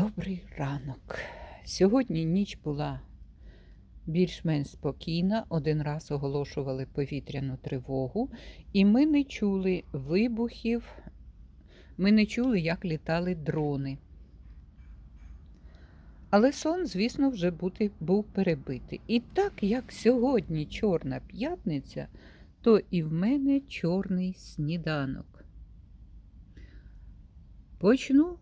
Добрий ранок. Сьогодні ніч була більш-менш спокійна. Один раз оголошували повітряну тривогу, і ми не чули вибухів, ми не чули, як літали дрони. Але сон, звісно, вже бути, був перебитий. І так як сьогодні Чорна п'ятниця, то і в мене чорний сніданок. Почну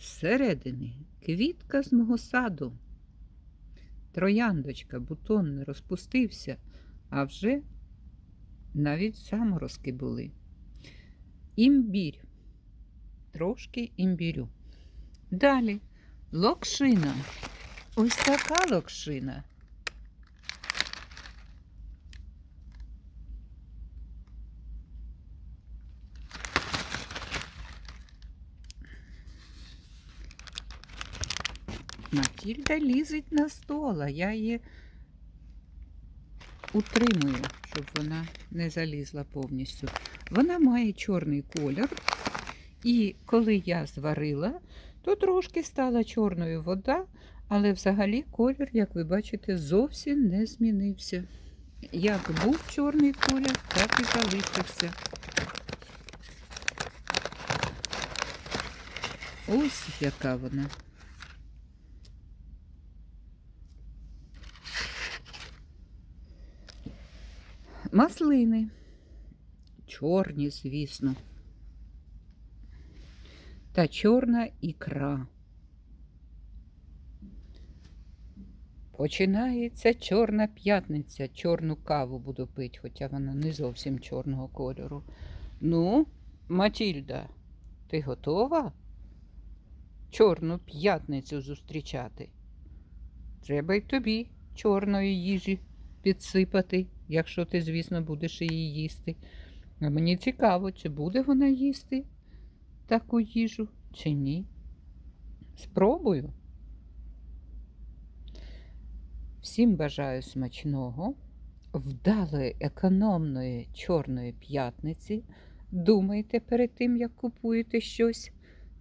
зсередини квітка з мого саду. Трояндочка, бутон не розпустився, а вже навіть заморозки були. Імбір, трошки імбірю. Далі локшина. Ось така локшина. Матільда лізить на стол, а я її утримую, щоб вона не залізла повністю. Вона має чорний колір, і коли я зварила, то трошки стала чорною вода, але взагалі колір, як ви бачите, зовсім не змінився. Як був чорний колір, так і залишився. Ось яка вона. Маслини. Чорні, звісно. Та чорна ікра. Починається чорна п'ятниця. Чорну каву буду пити, хоча вона не зовсім чорного кольору. Ну, Матільда, ти готова? Чорну п'ятницю зустрічати. Треба й тобі чорної їжі підсипати, якщо ти, звісно, будеш її їсти. А мені цікаво, чи буде вона їсти таку їжу, чи ні. Спробую. Всім бажаю смачного, вдалої економної чорної п'ятниці. Думайте перед тим, як купуєте щось.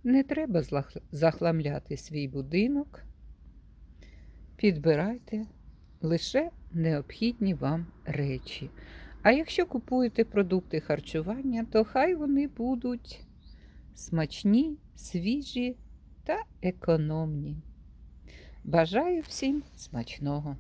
Не треба захламляти свій будинок. Підбирайте лише необхідні вам речі. А якщо купуєте продукти харчування, то хай вони будуть смачні, свіжі та економні. Бажаю всім смачного!